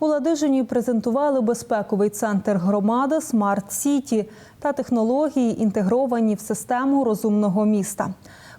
У Ладижині презентували безпековий центр громади Смарт Сіті та технології, інтегровані в систему розумного міста.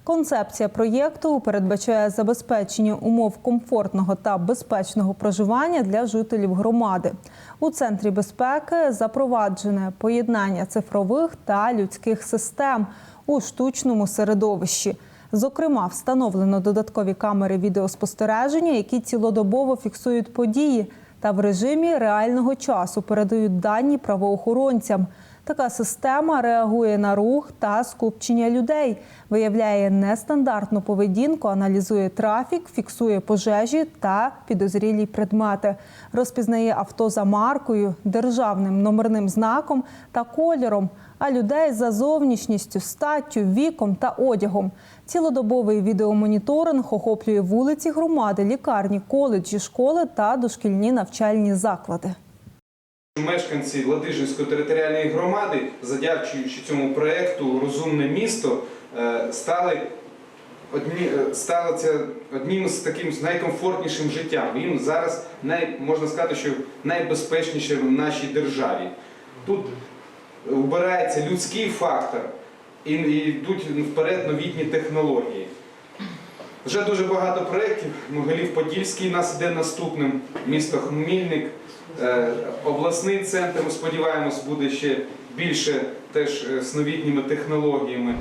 Концепція проєкту передбачає забезпечення умов комфортного та безпечного проживання для жителів громади. У центрі безпеки запроваджене поєднання цифрових та людських систем у штучному середовищі. Зокрема, встановлено додаткові камери відеоспостереження, які цілодобово фіксують події та в режимі реального часу передають дані правоохоронцям. Така система реагує на рух та скупчення людей, виявляє нестандартну поведінку, аналізує трафік, фіксує пожежі та підозрілі предмети, розпізнає авто за маркою, державним номерним знаком та кольором, а людей за зовнішністю, статтю, віком та одягом. Цілодобовий відеомоніторинг охоплює вулиці громади, лікарні, коледжі, школи та дошкільні навчальні заклади. Мешканці Ладижинської територіальної громади, задячуючи цьому проєкту Розумне місто, е, стали одні, е, стало це одним з таким найкомфортнішим життям. Їм зараз най, можна сказати, що найбезпечніше в нашій державі. Тут вбирається людський фактор і йдуть вперед новітні технології. Вже дуже багато проєктів. Могилів-Подільський нас іде наступним, місто Хмільник, е, обласний центр. Сподіваємось, буде ще більше теж е, з новітніми технологіями.